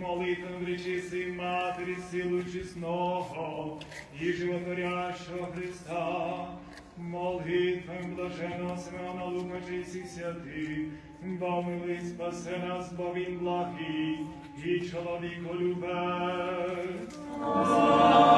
молитвам речиси Матері силу чесного і животворящого Христа, молитвам блаженого Симеона Лукачисі святих, бо милий спасе нас, бо він благий і чоловіколюбець. В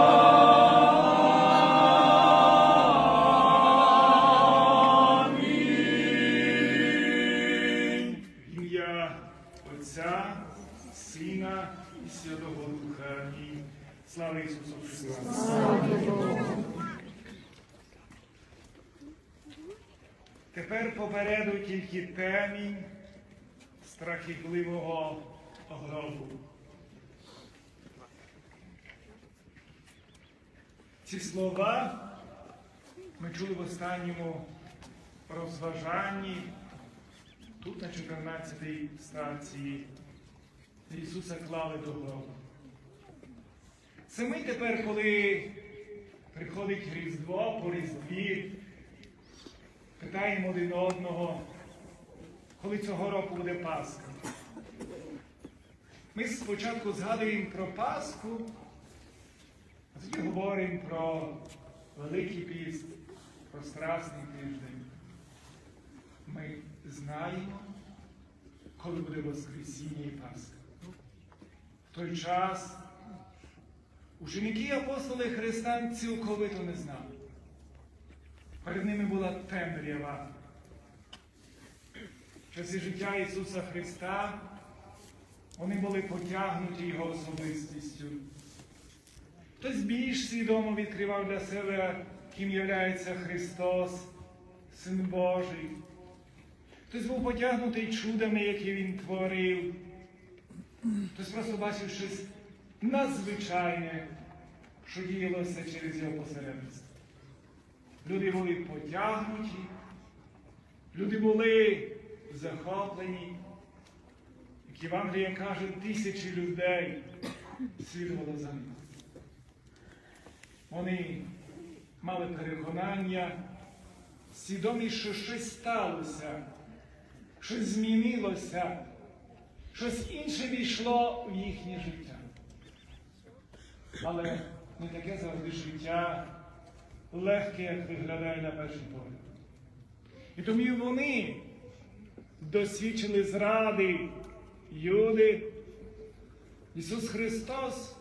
Тепер попереду тільки темінь страхітливого гробу. Ці слова ми чули в останньому розважанні тут на 14-й станції Ісуса клали до гробу. Це ми тепер, коли приходить Різдво по Різдві, питаємо один одного, коли цього року буде Пасха. Ми спочатку згадуємо про Пасху, а тоді говоримо про Великий піст, про Страсний тиждень. Ми знаємо, коли буде Воскресіння і Пасха. В той час ученики апостоли Христа цілковито не знали. Перед ними була темрява. В часі життя Ісуса Христа вони були потягнуті Його особистістю. Хтось більш свідомо відкривав для себе, ким являється Христос, Син Божий. Хтось був потягнутий чудами, які Він творив. Хтось просто бачив щось надзвичайне, що діялося через його посередництво. Люди були потягнуті, люди були захоплені. Як Євангелія каже, тисячі людей слідувало за ним. Вони мали переконання, свідомі, що щось сталося, щось змінилося, щось інше війшло в їхнє життя. Але не таке завжди життя легке, як виглядає на перший погляд. І тому вони досвідчили зради Юди. Ісус Христос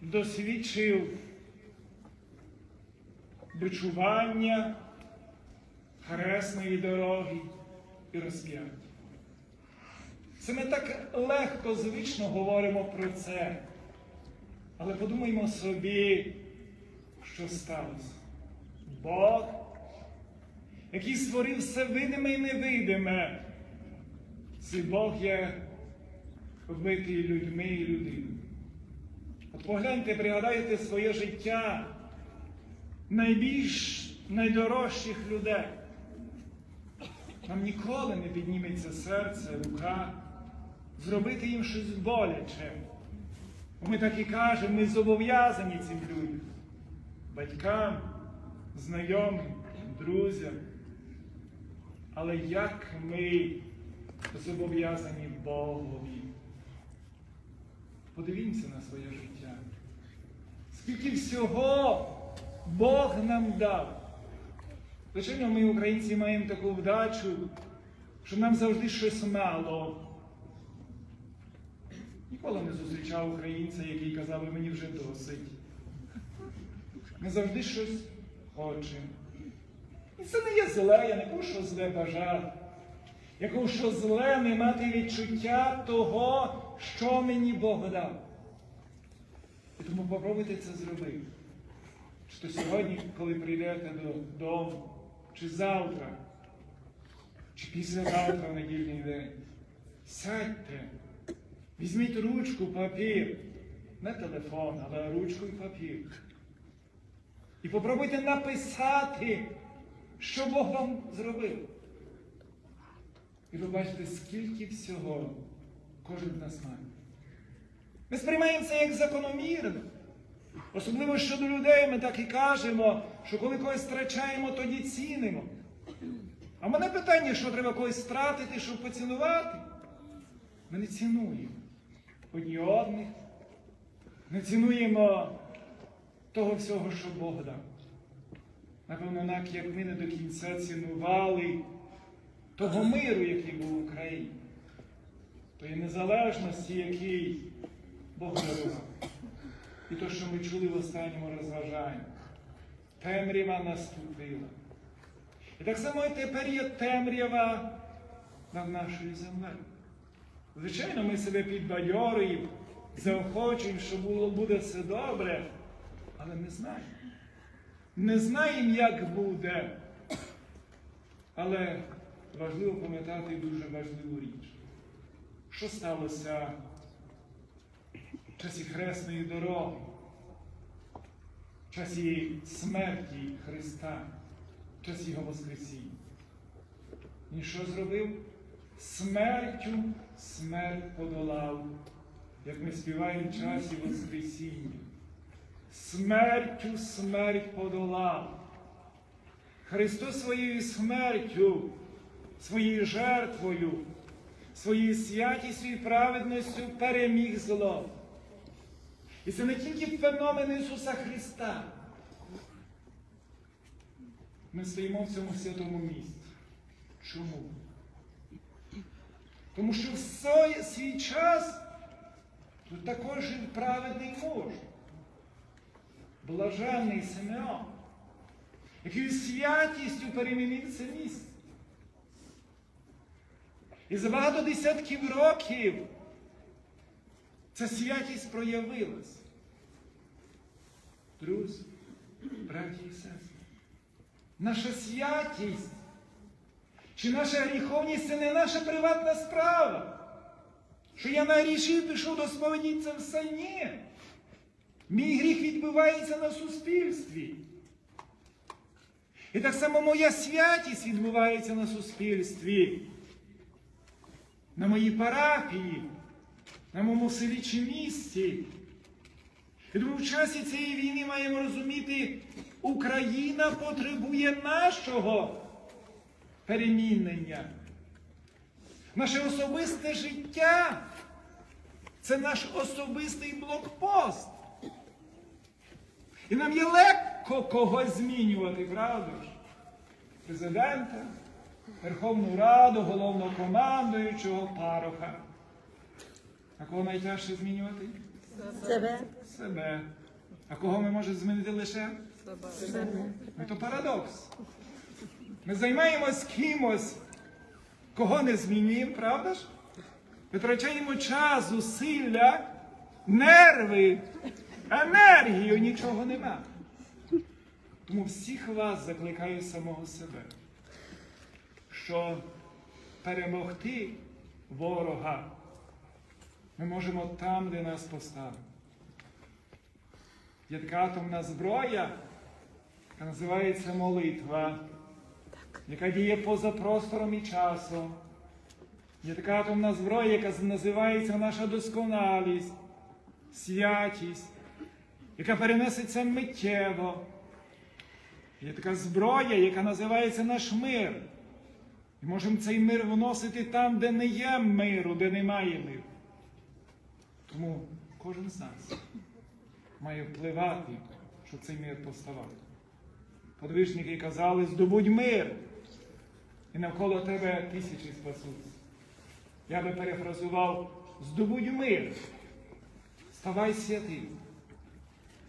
досвідчив бичування хресної дороги і розп'яття. Це ми так легко, звично говоримо про це. Але подумаймо собі, що сталося. Бог, який створив все видиме і невидиме, цей Бог є вбитий людьми і людиною. От погляньте, пригадайте своє життя найбільш найдорожчих людей. Нам ніколи не підніметься серце, рука, зробити їм щось боляче. Бо ми так і кажемо, ми зобов'язані цим людям, батькам, знайомим, друзям. Але як ми зобов'язані Богові? Подивімося на своє життя. Скільки всього Бог нам дав. Звичайно, ми, українці, маємо таку вдачу, що нам завжди щось мало. Ніколи не зустрічав українця, який казав, мені вже досить. Ми завжди щось хочемо. І це не є зле, я не кажу, зле бажати. Я кажу, зле не мати відчуття того, що мені Бог дав. І тому попробуйте це зробити. Чи то сьогодні, коли прийдете додому, чи завтра, чи післязавтра в недільний день, сядьте, візьміть ручку, папір, не телефон, але ручку і папір. І попробуйте написати, що Бог вам зробив. І ви бачите, скільки всього кожен з нас має. Ми сприймаємо це як закономірно. Особливо щодо людей, ми так і кажемо, що коли когось втрачаємо, тоді цінимо. А мене питання, що треба когось втратити, щоб поцінувати? Ми не цінуємо. одні одних, не цінуємо того всього, що Бог дав. Напевно, так, як ми не до кінця цінували того миру, який був в Україні, тої незалежності, який Бог дарував. І то, що ми чули в останньому розважанні. Темрява наступила. І так само і тепер є темрява над нашою землею. Звичайно, ми себе підбадьорюємо, заохочуємо, що було, буде все добре, але не знаємо. Не знаємо, як буде. Але важливо пам'ятати дуже важливу річ. Що сталося в часі Хресної дороги, в часі смерті Христа, в часі Його Воскресіння? Він що зробив? Смертю смерть подолав, як ми співаємо в часі Воскресіння. Смертю смерть подолав. Христос своєю смертю, своєю жертвою, своєю святістю і праведністю переміг зло. І це не тільки феномен Ісуса Христа. Ми стоїмо в цьому святому місці. Чому? Тому що в свій- час тут також жив праведний муж, блаженний Симеон, який святістю перемінив це місце. І за багато десятків років ця святість проявилась. Друзі, браті і сестри, наша святість чи наша гріховність це не наша приватна справа. Що я нарішив, пішов до сповіді, це все ні. Мій гріх відбувається на суспільстві. І так само моя святість відбувається на суспільстві, на моїй парафії, на моєму селі чи місті. І тому в часі цієї війни маємо розуміти, Україна потребує нашого перемінення. Наше особисте життя це наш особистий блокпост. І нам є легко когось змінювати, правда ж? Президента, Верховну Раду, головнокомандуючого пароха. А кого найтяжче змінювати? Себе. Себе. А кого ми можемо змінити лише? Ну, то парадокс. Ми займаємось кимось, кого не змінюємо, правда ж? Витрачаємо час, зусилля, нерви, енергію, нічого нема. Тому всіх вас закликаю самого себе, що перемогти ворога ми можемо там, де нас поставили. Є така атомна зброя, яка називається молитва, яка діє поза простором і часом. Є така атомна зброя, яка називається наша досконалість, святість, яка перенесеться миттєво. Є така зброя, яка називається наш мир. І можемо цей мир вносити там, де не є миру, де немає миру. Тому кожен з нас має впливати, щоб цей мир поставав. Подвижники казали, здобудь мир, і навколо тебе тисячі спасуться. Я би перефразував, здобудь мир, ставай святим.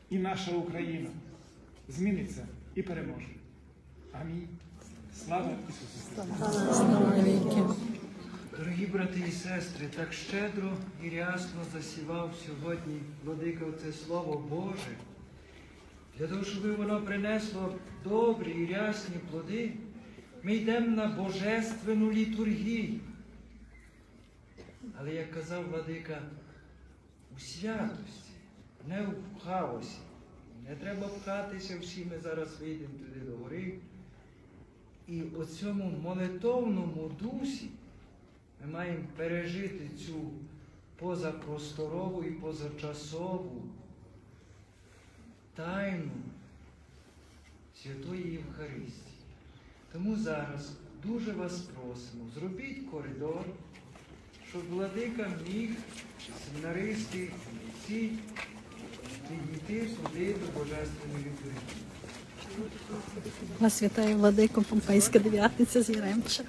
І наша Україна зміниться і переможе. Амінь. Слава Ісусу Христу! Дорогі брати і сестри, так щедро і рясно засівав сьогодні владика це Слово Боже, для того, щоб воно принесло добрі і рясні плоди, ми йдемо на божественну літургію. Але як казав владика, у святості, не в хаосі. Не треба пхатися, всі ми зараз вийдемо туди до гори. І у цьому молитовному дусі ми маємо пережити цю позапросторову і позачасову тайну Святої Євхаристії. Тому зараз дуже вас просимо, зробіть коридор, щоб владика міг семінаристи всі підійти сюди до Божественної літургії. Вас вітає владико Помпейська дев'ятниця з Яремча.